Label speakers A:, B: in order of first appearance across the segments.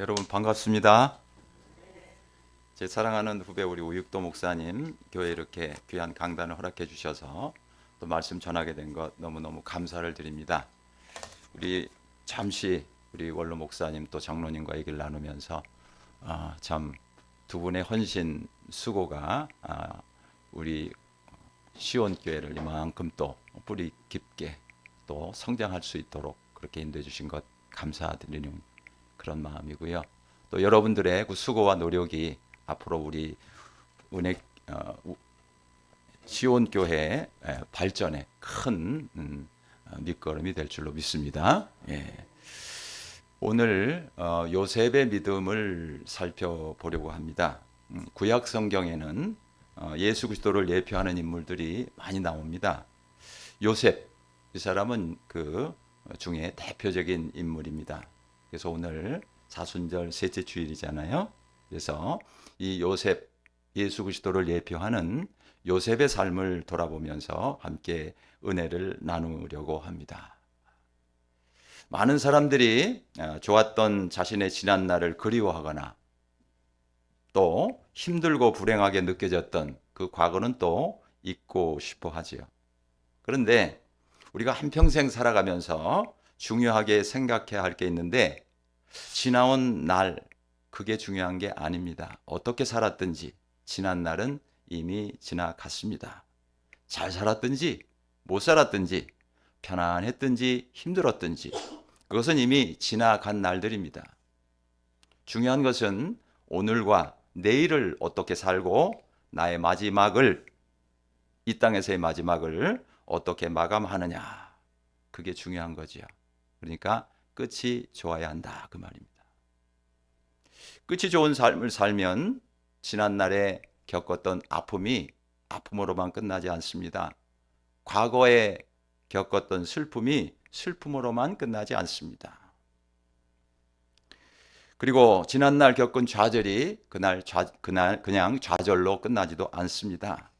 A: 여러분 반갑습니다. 제 사랑하는 후배 우리 우육도 목사님 교회 이렇게 귀한 강단을 허락해 주셔서 또 말씀 전하게 된 것 너무너무 감사를 드립니다. 우리 잠시 우리 원로 목사님 또 장로님과 얘기를 나누면서 아, 참두 분의 헌신 수고가 아, 우리 시온 교회를 이만큼 또 뿌리 깊게 또 성장할 수 있도록 그렇게 인도해 주신 것 감사드리는 그런 마음이고요. 또 여러분들의 그 수고와 노력이 앞으로 우리 은혜 어, 우- 시온 교회 발전에 큰 음, 어, 밑거름이 될 줄로 믿습니다. 예. 오늘 어, 요셉의 믿음을 살펴보려고 합니다. 음, 구약 성경에는 어, 예수 그리스도를 예표하는 인물들이 많이 나옵니다. 요셉 이 사람은 그 중에 대표적인 인물입니다. 그래서 오늘 사순절 셋째 주일이잖아요. 그래서 이 요셉 예수 그리스도를 예표하는 요셉의 삶을 돌아보면서 함께 은혜를 나누려고 합니다. 많은 사람들이 어, 좋았던 자신의 지난 날을 그리워하거나 또 힘들고 불행하게 느껴졌던 그 과거는 또 잊고 싶어 하지요. 그런데 우리가 한평생 살아가면서 중요하게 생각해야 할 게 있는데 지나온 날 그게 중요한 게 아닙니다. 어떻게 살았든지 지난 날은 이미 지나갔습니다. 잘 살았든지 못 살았든지 편안했든지 힘들었든지 그것은 이미 지나간 날들입니다. 중요한 것은 오늘과 내일을 어떻게 살고 나의 마지막을 이 땅에서의 마지막을 어떻게 마감하느냐 그게 중요한 거지요. 그러니까 끝이 좋아야 한다 그 말입니다. 끝이 좋은 삶을 살면 지난 날에 겪었던 아픔이 아픔으로만 끝나지 않습니다. 과거에 겪었던 슬픔이 슬픔으로만 끝나지 않습니다. 그리고 지난날 겪은 좌절이 그날 좌, 그날 그냥 좌절로 끝나지도 않습니다.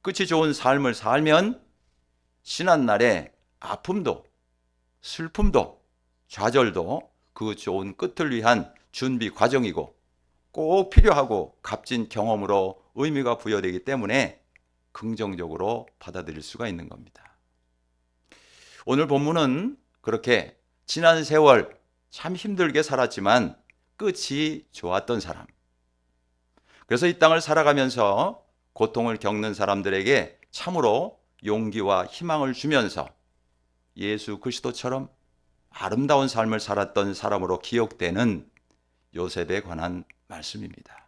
A: 끝이 좋은 삶을 살면 지난 날에 아픔도 슬픔도 좌절도 그 좋은 끝을 위한 준비 과정이고 꼭 필요하고 값진 경험으로 의미가 부여되기 때문에 긍정적으로 받아들일 수가 있는 겁니다. 오늘 본문은 그렇게 지난 세월 참 힘들게 살았지만 끝이 좋았던 사람. 그래서 이 땅을 살아가면서 고통을 겪는 사람들에게 참으로 용기와 희망을 주면서 예수 그리스도처럼 아름다운 삶을 살았던 사람으로 기억되는 요셉에 관한 말씀입니다.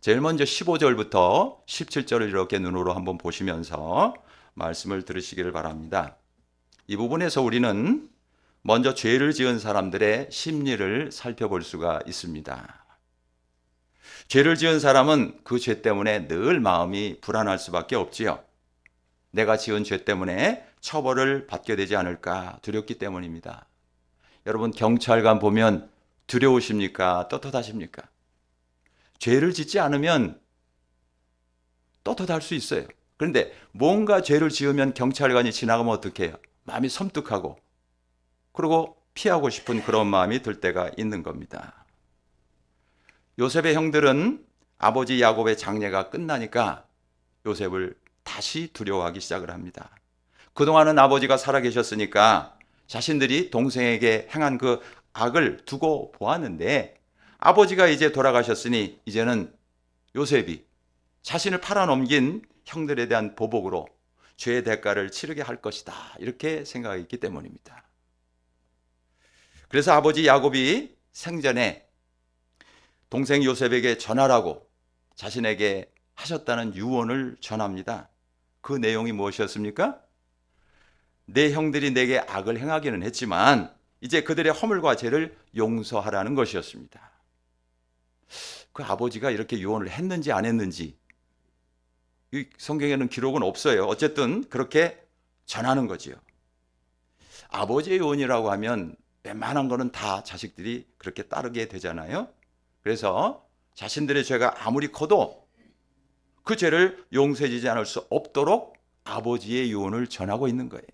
A: 제일 먼저 15절부터 17절을 이렇게 눈으로 한번 보시면서 말씀을 들으시기를 바랍니다. 이 부분에서 우리는 먼저 죄를 지은 사람들의 심리를 살펴볼 수가 있습니다. 죄를 지은 사람은 그 죄 때문에 늘 마음이 불안할 수밖에 없지요. 내가 지은 죄 때문에 처벌을 받게 되지 않을까 두렵기 때문입니다. 여러분 경찰관 보면 두려우십니까? 떳떳하십니까? 죄를 짓지 않으면 떳떳할 수 있어요. 그런데 뭔가 죄를 지으면 경찰관이 지나가면 어떻게 해요? 마음이 섬뜩하고 그리고 피하고 싶은 그런 마음이 들 때가 있는 겁니다. 요셉의 형들은 아버지 야곱의 장례가 끝나니까 요셉을 다시 두려워하기 시작을 합니다. 그동안은 아버지가 살아계셨으니까 자신들이 동생에게 행한 그 악을 두고 보았는데 아버지가 이제 돌아가셨으니 이제는 요셉이 자신을 팔아넘긴 형들에 대한 보복으로 죄의 대가를 치르게 할 것이다. 이렇게 생각했기 때문입니다. 그래서 아버지 야곱이 생전에 동생 요셉에게 전하라고 자신에게 하셨다는 유언을 전합니다. 그 내용이 무엇이었습니까? 내 형들이 내게 악을 행하기는 했지만 이제 그들의 허물과 죄를 용서하라는 것이었습니다. 그 아버지가 이렇게 유언을 했는지 안 했는지 이 성경에는 기록은 없어요. 어쨌든 그렇게 전하는 거지요. 아버지의 유언이라고 하면 웬만한 거는 다 자식들이 그렇게 따르게 되잖아요. 그래서 자신들의 죄가 아무리 커도 그 죄를 용서해주지 않을 수 없도록 아버지의 유언을 전하고 있는 거예요.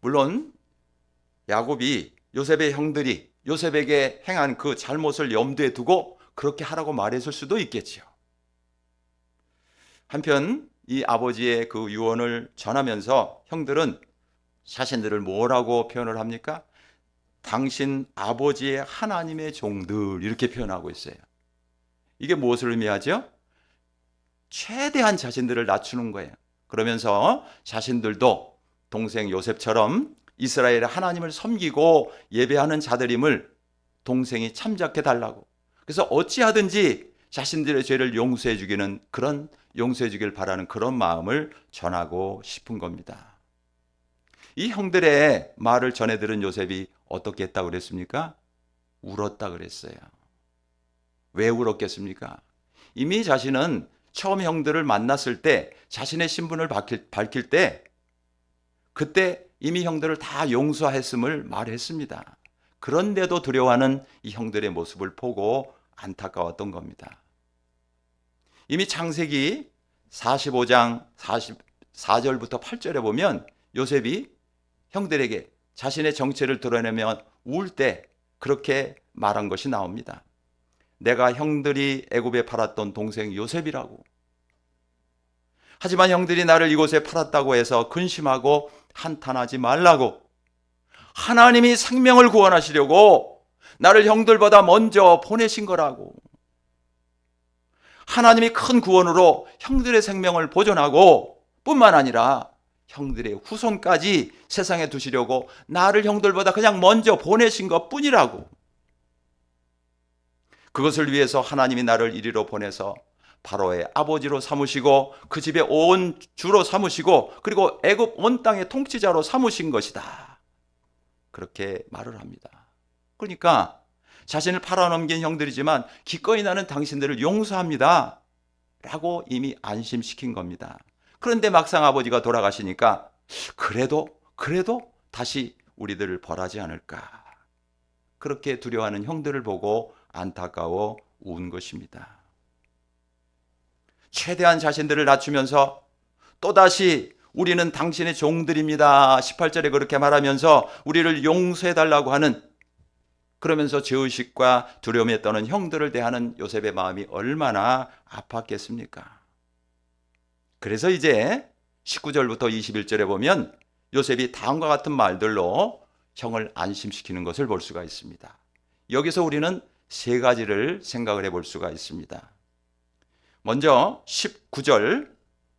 A: 물론 야곱이 요셉의 형들이 요셉에게 행한 그 잘못을 염두에 두고 그렇게 하라고 말했을 수도 있겠지요. 한편 이 아버지의 그 유언을 전하면서 형들은 자신들을 뭐라고 표현을 합니까? 당신 아버지의 하나님의 종들 이렇게 표현하고 있어요. 이게 무엇을 의미하죠? 최대한 자신들을 낮추는 거예요. 그러면서 자신들도 동생 요셉처럼 이스라엘의 하나님을 섬기고 예배하는 자들임을 동생이 참작해 달라고. 그래서 어찌하든지 자신들의 죄를 용서해 주기는 그런 용서해 주길 바라는 그런 마음을 전하고 싶은 겁니다. 이 형들의 말을 전해 들은 요셉이 어떻게 했다고 그랬습니까? 울었다 그랬어요. 왜 울었겠습니까? 이미 자신은 처음 형들을 만났을 때 자신의 신분을 밝힐, 밝힐 때 그때 이미 형들을 다 용서했음을 말했습니다. 그런데도 두려워하는 이 형들의 모습을 보고 안타까웠던 겁니다. 이미 창세기 45장 44절부터 8절에 보면 요셉이 형들에게 자신의 정체를 드러내며 울때 그렇게 말한 것이 나옵니다. 내가 형들이 애굽에 팔았던 동생 요셉이라고. 하지만 형들이 나를 이곳에 팔았다고 해서 근심하고 한탄하지 말라고. 하나님이 생명을 구원하시려고 나를 형들보다 먼저 보내신 거라고. 하나님이 큰 구원으로 형들의 생명을 보존하고 뿐만 아니라 형들의 후손까지 세상에 두시려고 나를 형들보다 그냥 먼저 보내신 것 뿐이라고. 그것을 위해서 하나님이 나를 이리로 보내서 바로의 아버지로 삼으시고 그 집의 온 주로 삼으시고 그리고 애굽 온 땅의 통치자로 삼으신 것이다. 그렇게 말을 합니다. 그러니까 자신을 팔아넘긴 형들이지만 기꺼이 나는 당신들을 용서합니다. 라고 이미 안심시킨 겁니다. 그런데 막상 아버지가 돌아가시니까 그래도 그래도 다시 우리들을 벌하지 않을까. 그렇게 두려워하는 형들을 보고 안타까워 운 것입니다. 최대한 자신들을 낮추면서 또다시 우리는 당신의 종들입니다. 18절에 그렇게 말하면서 우리를 용서해 달라고 하는 그러면서 죄의식과 두려움에 떠는 형들을 대하는 요셉의 마음이 얼마나 아팠겠습니까? 그래서 이제 19절부터 21절에 보면 요셉이 다음과 같은 말들로 형을 안심시키는 것을 볼 수가 있습니다. 여기서 우리는 세 가지를 생각을 해볼 수가 있습니다. 먼저 19절부터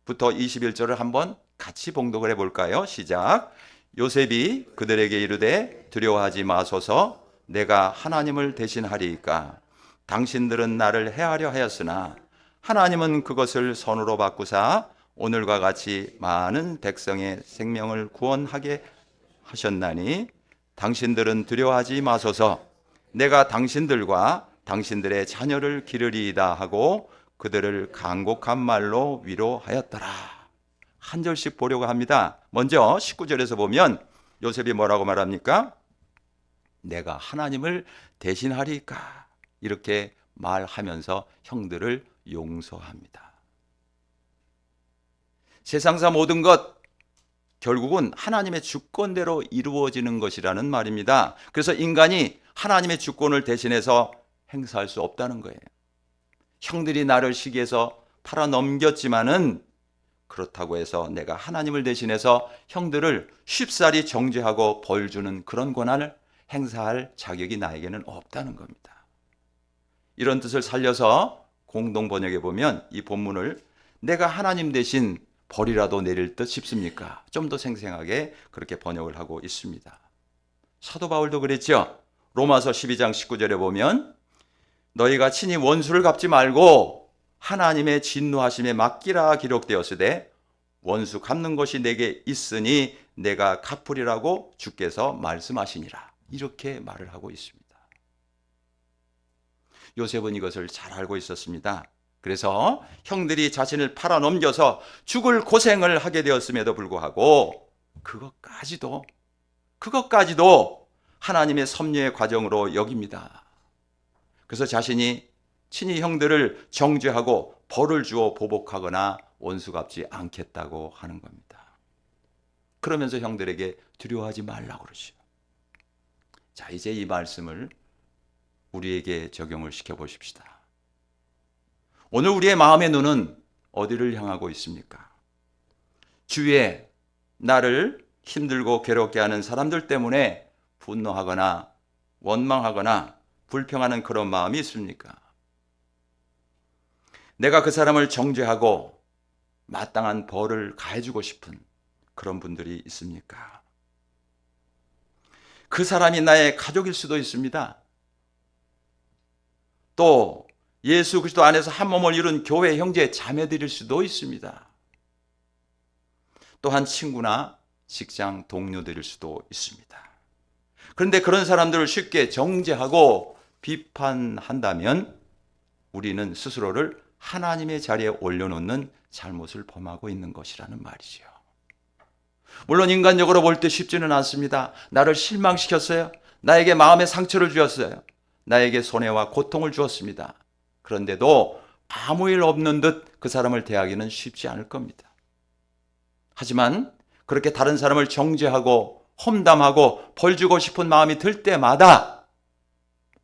A: 21절을 한번 같이 봉독을 해볼까요? 시작. 요셉이 그들에게 이르되 두려워하지 마소서 내가 하나님을 대신하리이까 당신들은 나를 해하려 하였으나 하나님은 그것을 선으로 바꾸사 오늘과 같이 많은 백성의 생명을 구원하게 하셨나니 당신들은 두려워하지 마소서 내가 당신들과 당신들의 자녀를 기르리이다 하고 그들을 간곡한 말로 위로하였더라. 한 절씩 보려고 합니다. 먼저 19절에서 보면 요셉이 뭐라고 말합니까? 내가 하나님을 대신하리까? 이렇게 말하면서 형들을 용서합니다. 세상사 모든 것 결국은 하나님의 주권대로 이루어지는 것이라는 말입니다. 그래서 인간이 하나님의 주권을 대신해서 행사할 수 없다는 거예요. 형들이 나를 시기해서 팔아 넘겼지만은 그렇다고 해서 내가 하나님을 대신해서 형들을 쉽사리 정죄하고 벌 주는 그런 권한을 행사할 자격이 나에게는 없다는 겁니다. 이런 뜻을 살려서 공동 번역에 보면 이 본문을 내가 하나님 대신 벌이라도 내릴 듯 싶습니까? 좀 더 생생하게 그렇게 번역을 하고 있습니다. 사도 바울도 그랬죠. 로마서 12장 19절에 보면 너희가 친히 원수를 갚지 말고 하나님의 진노하심에 맡기라 기록되었으되 원수 갚는 것이 내게 있으니 내가 갚으리라고 주께서 말씀하시니라. 이렇게 말을 하고 있습니다. 요셉은 이것을 잘 알고 있었습니다. 그래서 형들이 자신을 팔아 넘겨서 죽을 고생을 하게 되었음에도 불구하고 그것까지도 그것까지도 하나님의 섭리의 과정으로 여깁니다. 그래서 자신이 친히 형들을 정죄하고 벌을 주어 보복하거나 원수 갚지 않겠다고 하는 겁니다. 그러면서 형들에게 두려워하지 말라고 그러죠. 자, 이제 이 말씀을 우리에게 적용을 시켜 보십시다. 오늘 우리의 마음의 눈은 어디를 향하고 있습니까? 주위에 나를 힘들고 괴롭게 하는 사람들 때문에 분노하거나 원망하거나 불평하는 그런 마음이 있습니까? 내가 그 사람을 정죄하고 마땅한 벌을 가해주고 싶은 그런 분들이 있습니까? 그 사람이 나의 가족일 수도 있습니다. 또 예수 그리스도 안에서 한 몸을 이룬 교회 형제 자매들일 수도 있습니다. 또한 친구나 직장 동료들일 수도 있습니다. 그런데 그런 사람들을 쉽게 정죄하고 비판한다면 우리는 스스로를 하나님의 자리에 올려놓는 잘못을 범하고 있는 것이라는 말이죠. 물론 인간적으로 볼 때 쉽지는 않습니다. 나를 실망시켰어요. 나에게 마음의 상처를 주었어요. 나에게 손해와 고통을 주었습니다. 그런데도 아무 일 없는 듯 그 사람을 대하기는 쉽지 않을 겁니다. 하지만 그렇게 다른 사람을 정죄하고 험담하고 벌 주고 싶은 마음이 들 때마다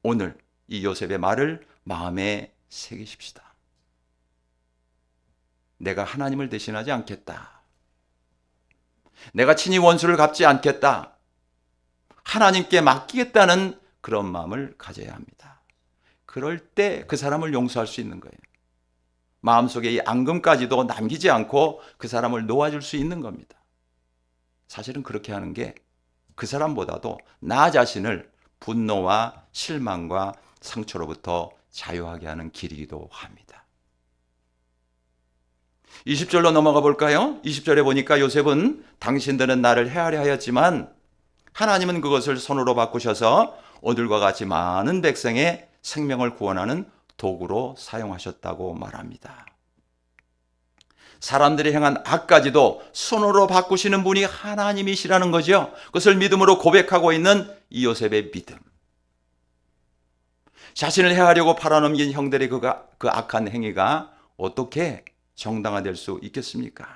A: 오늘 이 요셉의 말을 마음에 새기십시다. 내가 하나님을 대신하지 않겠다. 내가 친히 원수를 갚지 않겠다. 하나님께 맡기겠다는 그런 마음을 가져야 합니다. 그럴 때 그 사람을 용서할 수 있는 거예요. 마음속에 이 앙금까지도 남기지 않고 그 사람을 놓아줄 수 있는 겁니다. 사실은 그렇게 하는 게 그 사람보다도 나 자신을 분노와 실망과 상처로부터 자유하게 하는 길이기도 합니다. 20절로 넘어가 볼까요? 20절에 보니까 요셉은 당신들은 나를 헤아려 하였지만 하나님은 그것을 손으로 바꾸셔서 오늘과 같이 많은 백성의 생명을 구원하는 도구로 사용하셨다고 말합니다. 사람들이 행한 악까지도 손으로 바꾸시는 분이 하나님이시라는 거죠. 그것을 믿음으로 고백하고 있는 이 요셉의 믿음. 자신을 해하려고 팔아넘긴 형들의 그가, 그 악한 행위가 어떻게 정당화될 수 있겠습니까?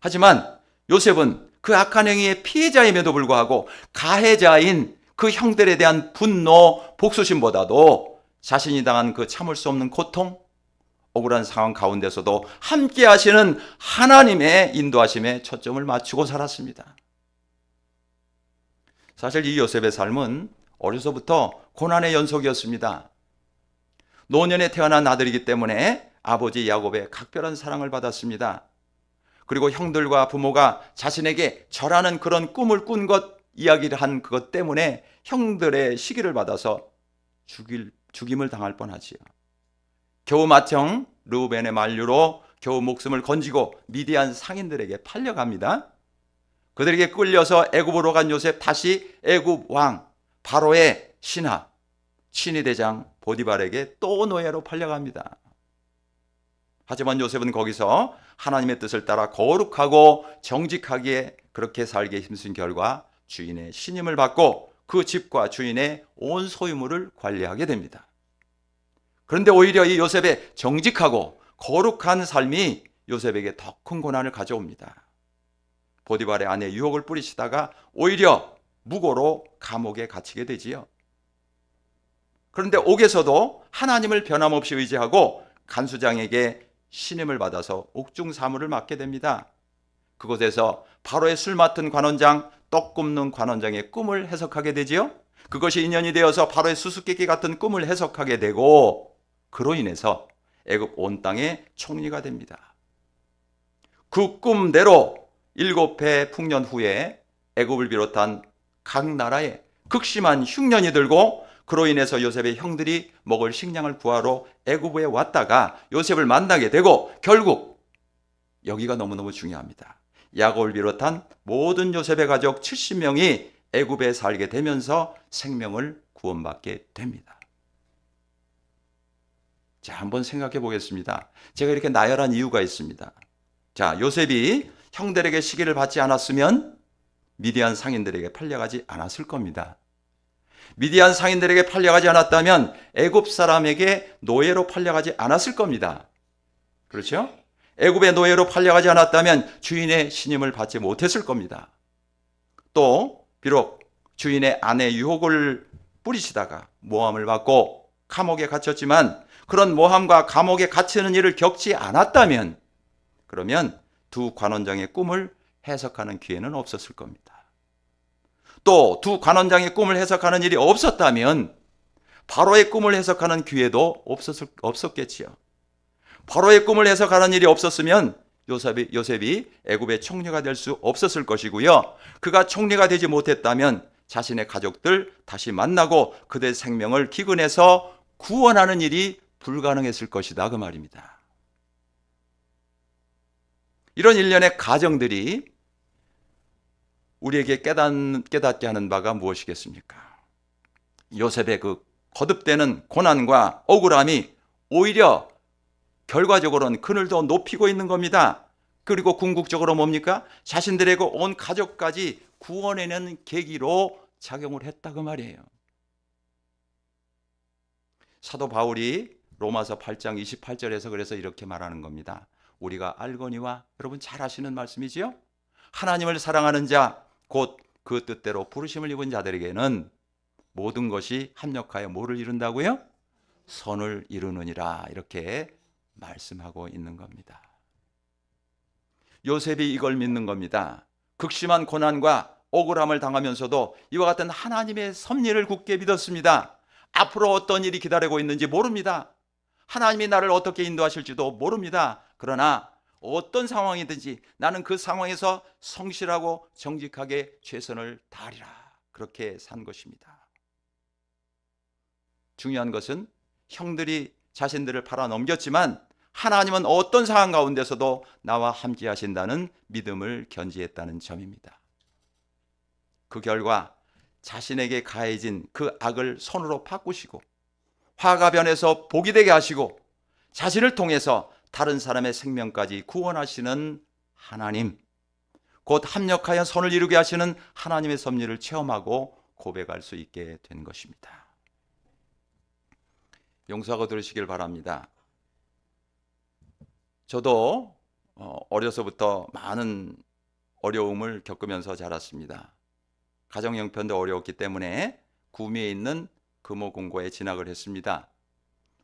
A: 하지만 요셉은 그 악한 행위의 피해자임에도 불구하고 가해자인 그 형들에 대한 분노, 복수심보다도 자신이 당한 그 참을 수 없는 고통, 억울한 상황 가운데서도 함께 하시는 하나님의 인도하심에 초점을 맞추고 살았습니다. 사실 이 요셉의 삶은 어려서부터 고난의 연속이었습니다. 노년에 태어난 아들이기 때문에 아버지 야곱의 각별한 사랑을 받았습니다. 그리고 형들과 부모가 자신에게 절하는 그런 꿈을 꾼 것, 이야기를 한 그것 때문에 형들의 시기를 받아서 죽일, 죽임을 당할 뻔하지요. 겨우 맏형 르우벤의 만류로 겨우 목숨을 건지고 미디안 상인들에게 팔려갑니다. 그들에게 끌려서 애굽으로 간 요셉 다시 애굽 왕 바로의 신하 친위 대장 보디발에게 또 노예로 팔려갑니다. 하지만 요셉은 거기서 하나님의 뜻을 따라 거룩하고 정직하게 그렇게 살게 힘쓴 결과 주인의 신임을 받고 그 집과 주인의 온 소유물을 관리하게 됩니다. 그런데 오히려 이 요셉의 정직하고 거룩한 삶이 요셉에게 더 큰 고난을 가져옵니다. 보디발의 아내 유혹을 뿌리시다가 오히려 무고로 감옥에 갇히게 되지요. 그런데 옥에서도 하나님을 변함없이 의지하고 간수장에게 신임을 받아서 옥중 사무를 맡게 됩니다. 그곳에서 바로의 술 맡은 관원장, 떡 굽는 관원장의 꿈을 해석하게 되지요. 그것이 인연이 되어서 바로의 수수께끼 같은 꿈을 해석하게 되고 그로 인해서 애굽 온 땅의 총리가 됩니다. 그 꿈대로 일곱 해 풍년 후에 애굽을 비롯한 각 나라에 극심한 흉년이 들고 그로 인해서 요셉의 형들이 먹을 식량을 구하러 애굽에 왔다가 요셉을 만나게 되고 결국 여기가 너무너무 중요합니다. 야곱을 비롯한 모든 요셉의 가족 70명이 애굽에 살게 되면서 생명을 구원받게 됩니다. 자, 한번 생각해 보겠습니다. 제가 이렇게 나열한 이유가 있습니다. 자, 요셉이 형들에게 시기를 받지 않았으면 미디안 상인들에게 팔려가지 않았을 겁니다. 미디안 상인들에게 팔려가지 않았다면 애굽 사람에게 노예로 팔려가지 않았을 겁니다. 그렇죠? 애굽의 노예로 팔려가지 않았다면 주인의 신임을 받지 못했을 겁니다. 또 비록 주인의 아내 유혹을 뿌리시다가 모함을 받고 감옥에 갇혔지만 그런 모함과 감옥에 갇히는 일을 겪지 않았다면 그러면 두 관원장의 꿈을 해석하는 기회는 없었을 겁니다. 또 두 관원장의 꿈을 해석하는 일이 없었다면 바로의 꿈을 해석하는 기회도 없었을, 없었겠지요. 바로의 꿈을 해석하는 일이 없었으면 요셉이, 요셉이 애굽의 총리가 될 수 없었을 것이고요. 그가 총리가 되지 못했다면 자신의 가족들 다시 만나고 그들의 생명을 기근해서 구원하는 일이 불가능했을 것이다 그 말입니다. 이런 일련의 가정들이 우리에게 깨닫, 깨닫 게 하는 바가 무엇이겠습니까? 요셉의 그 거듭되는 고난과 억울함이 오히려 결과적으로는 그늘 더 높이고 있는 겁니다. 그리고 궁극적으로 뭡니까? 자신들에게 온 가족까지 구원해내는 계기로 작용을 했다 그 말이에요. 사도 바울이 로마서 8장 28절에서 그래서 이렇게 말하는 겁니다. 우리가 알거니와 여러분 잘 아시는 말씀이지요? 하나님을 사랑하는 자, 곧 그 뜻대로 부르심을 입은 자들에게는 모든 것이 합력하여 뭐를 이룬다고요? 선을 이루느니라 이렇게 말씀하고 있는 겁니다. 요셉이 이걸 믿는 겁니다. 극심한 고난과 억울함을 당하면서도 이와 같은 하나님의 섭리를 굳게 믿었습니다. 앞으로 어떤 일이 기다리고 있는지 모릅니다. 하나님이 나를 어떻게 인도하실지도 모릅니다. 그러나 어떤 상황이든지 나는 그 상황에서 성실하고 정직하게 최선을 다하리라. 그렇게 산 것입니다. 중요한 것은 형들이 자신들을 팔아 넘겼지만 하나님은 어떤 상황 가운데서도 나와 함께 하신다는 믿음을 견지했다는 점입니다. 그 결과 자신에게 가해진 그 악을 손으로 바꾸시고 화가 변해서 복이 되게 하시고 자신을 통해서 다른 사람의 생명까지 구원하시는 하나님, 곧 합력하여 선을 이루게 하시는 하나님의 섭리를 체험하고 고백할 수 있게 된 것입니다. 용서하고 들으시길 바랍니다. 저도 어, 어려서부터 많은 어려움을 겪으면서 자랐습니다. 가정 형편도 어려웠기 때문에 구미에 있는 금호공고에 진학을 했습니다.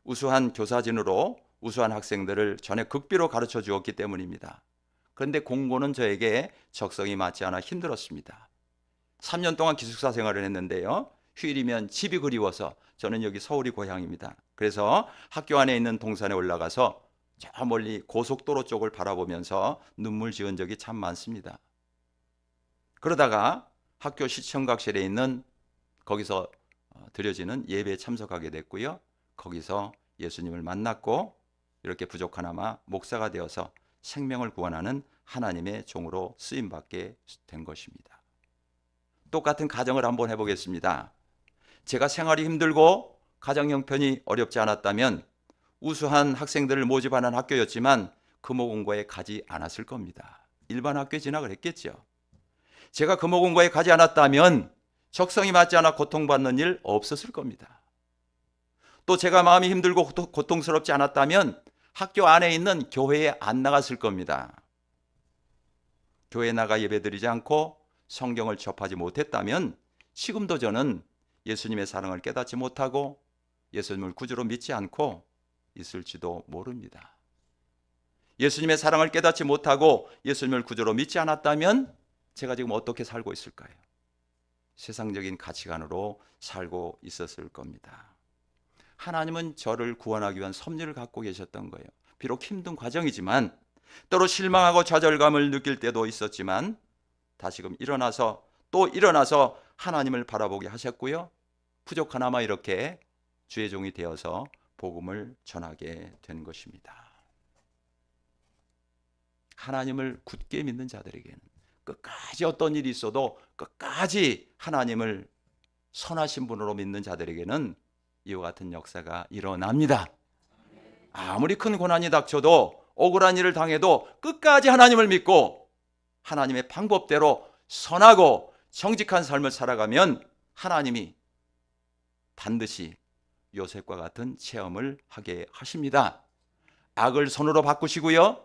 A: 우수한 교사진으로 우수한 학생들을 전에 극비로 가르쳐 주었기 때문입니다. 그런데 공고는 저에게 적성이 맞지 않아 힘들었습니다. 3년 동안 기숙사 생활을 했는데요. 휴일이면 집이 그리워서 저는 여기 서울이 고향입니다. 그래서 학교 안에 있는 동산에 올라가서 저 멀리 고속도로 쪽을 바라보면서 눈물 지은 적이 참 많습니다. 그러다가 학교 시청각실에 있는 거기서 어, 드려지는 예배에 참석하게 됐고요. 거기서 예수님을 만났고 이렇게 부족하나마 목사가 되어서 생명을 구원하는 하나님의 종으로 쓰임 받게 된 것입니다. 똑같은 가정을 한번 해보겠습니다. 제가 생활이 힘들고 가정 형편이 어렵지 않았다면 우수한 학생들을 모집하는 학교였지만 금호공고에 가지 않았을 겁니다. 일반 학교에 진학을 했겠죠. 제가 금호공고에 가지 않았다면 적성이 맞지 않아 고통받는 일 없었을 겁니다. 또 제가 마음이 힘들고 고통스럽지 않았다면 학교 안에 있는 교회에 안 나갔을 겁니다. 교회 나가 예배드리지 않고 성경을 접하지 못했다면 지금도 저는 예수님의 사랑을 깨닫지 못하고 예수님을 구주로 믿지 않고 있을지도 모릅니다. 예수님의 사랑을 깨닫지 못하고 예수님을 구주로 믿지 않았다면 제가 지금 어떻게 살고 있을까요? 세상적인 가치관으로 살고 있었을 겁니다. 하나님은 저를 구원하기 위한 섭리를 갖고 계셨던 거예요. 비록 힘든 과정이지만 때로 실망하고 좌절감을 느낄 때도 있었지만 다시금 일어나서 또 일어나서 하나님을 바라보게 하셨고요. 부족하나마 이렇게 주의 종이 되어서 복음을 전하게 된 것입니다. 하나님을 굳게 믿는 자들에게는 끝까지 어떤 일이 있어도 끝까지 하나님을 선하신 분으로 믿는 자들에게는 이와 같은 역사가 일어납니다. 아무리 큰 고난이 닥쳐도 억울한 일을 당해도 끝까지 하나님을 믿고 하나님의 방법대로 선하고 정직한 삶을 살아가면 하나님이 반드시 요셉과 같은 체험을 하게 하십니다. 악을 손으로 바꾸시고요.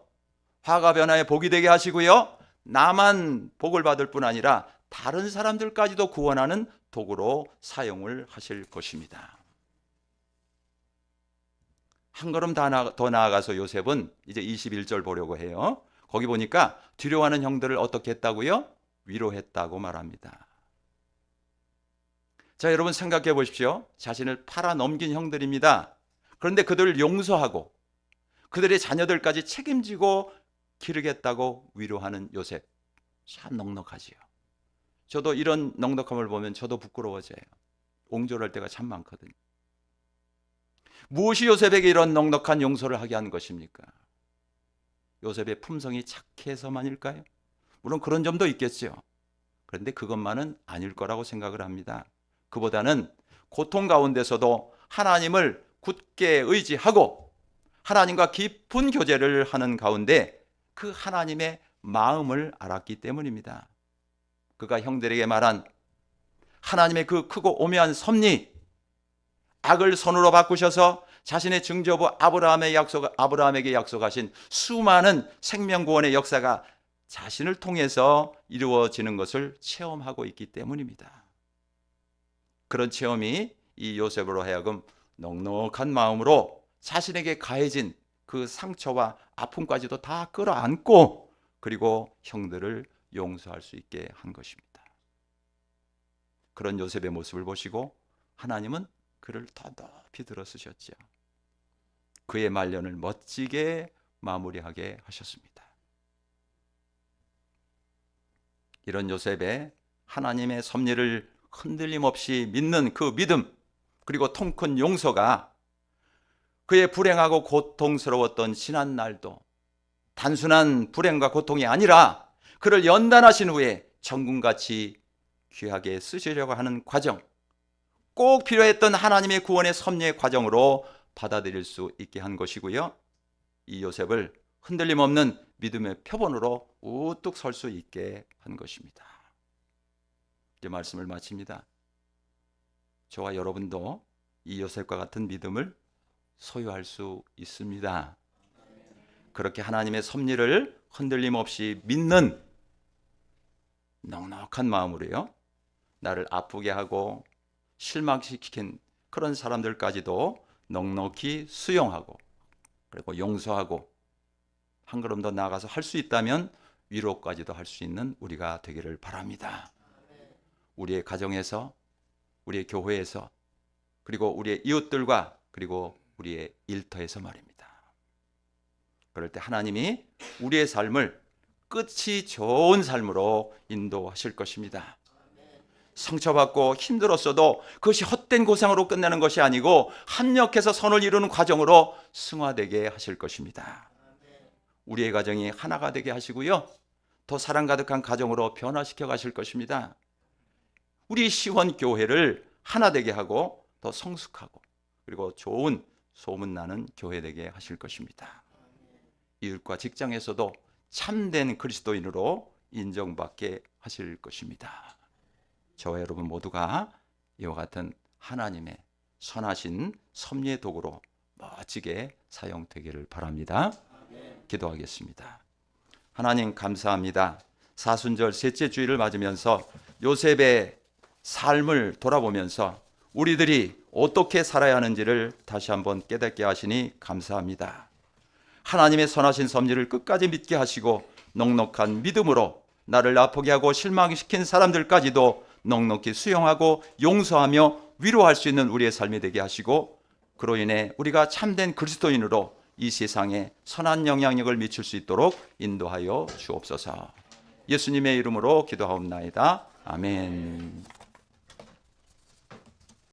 A: 화가 변화에 복이 되게 하시고요. 나만 복을 받을 뿐 아니라 다른 사람들까지도 구원하는 도구로 사용을 하실 것입니다. 한 걸음 더, 나아, 더 나아가서 요셉은 이제 21절 보려고 해요. 거기 보니까 두려워하는 형들을 어떻게 했다고요? 위로했다고 말합니다. 자, 여러분 생각해 보십시오. 자신을 팔아 넘긴 형들입니다. 그런데 그들을 용서하고 그들의 자녀들까지 책임지고 기르겠다고 위로하는 요셉. 참 넉넉하지요. 저도 이런 넉넉함을 보면 저도 부끄러워져요. 옹졸할 때가 참 많거든요. 무엇이 요셉에게 이런 넉넉한 용서를 하게 한 것입니까? 요셉의 품성이 착해서만일까요? 물론 그런 점도 있겠죠. 그런데 그것만은 아닐 거라고 생각을 합니다. 그보다는 고통 가운데서도 하나님을 굳게 의지하고 하나님과 깊은 교제를 하는 가운데 그 하나님의 마음을 알았기 때문입니다. 그가 형들에게 말한 하나님의 그 크고 오묘한 섭리, 악을 선으로 바꾸셔서 자신의 증조부 아브라함의 약속, 아브라함에게 약속하신 수많은 생명 구원의 역사가 자신을 통해서 이루어지는 것을 체험하고 있기 때문입니다. 그런 체험이 이 요셉으로 하여금 넉넉한 마음으로 자신에게 가해진 그 상처와 아픔까지도 다 끌어안고 그리고 형들을 용서할 수 있게 한 것입니다. 그런 요셉의 모습을 보시고 하나님은 그를 더 높이 들어쓰셨죠. 그의 말년을 멋지게 마무리하게 하셨습니다. 이런 요셉의 하나님의 섭리를 흔들림 없이 믿는 그 믿음 그리고 통큰 용서가 그의 불행하고 고통스러웠던 지난 날도 단순한 불행과 고통이 아니라 그를 연단하신 후에 정금같이 귀하게 쓰시려고 하는 과정 꼭 필요했던 하나님의 구원의 섭리의 과정으로 받아들일 수 있게 한 것이고요. 이 요셉을 흔들림 없는 믿음의 표본으로 우뚝 설 수 있게 한 것입니다. 이제 말씀을 마칩니다. 저와 여러분도 이 요셉과 같은 믿음을 소유할 수 있습니다. 그렇게 하나님의 섭리를 흔들림 없이 믿는 넉넉한 마음으로요. 나를 아프게 하고 실망시킨 그런 사람들까지도 넉넉히 수용하고 그리고 용서하고 한 걸음 더 나아가서 할 수 있다면 위로까지도 할 수 있는 우리가 되기를 바랍니다. 우리의 가정에서 우리의 교회에서 그리고 우리의 이웃들과 그리고 우리의 일터에서 말입니다. 그럴 때 하나님이 우리의 삶을 끝이 좋은 삶으로 인도하실 것입니다. 상처받고 힘들었어도 그것이 헛된 고생으로 끝내는 것이 아니고 합력해서 선을 이루는 과정으로 승화되게 하실 것입니다. 우리의 가정이 하나가 되게 하시고요. 더 사랑 가득한 가정으로 변화시켜 가실 것입니다. 우리 시원 교회를 하나 되게 하고 더 성숙하고 그리고 좋은 소문 나는 교회 되게 하실 것입니다. 이웃과 직장에서도 참된 그리스도인으로 인정받게 하실 것입니다. 저와 여러분 모두가 이와 같은 하나님의 선하신 섭리의 도구로 멋지게 사용되기를 바랍니다. 기도하겠습니다. 하나님 감사합니다. 사순절 셋째 주일을 맞으면서 요셉의 삶을 돌아보면서 우리들이 어떻게 살아야 하는지를 다시 한번 깨닫게 하시니 감사합니다. 하나님의 선하신 섭리를 끝까지 믿게 하시고 넉넉한 믿음으로 나를 아프게 하고 실망시킨 사람들까지도 넉넉히 수용하고 용서하며 위로할 수 있는 우리의 삶이 되게 하시고 그로 인해 우리가 참된 그리스도인으로 이 세상에 선한 영향력을 미칠 수 있도록 인도하여 주옵소서. 예수님의 이름으로 기도하옵나이다. 아멘.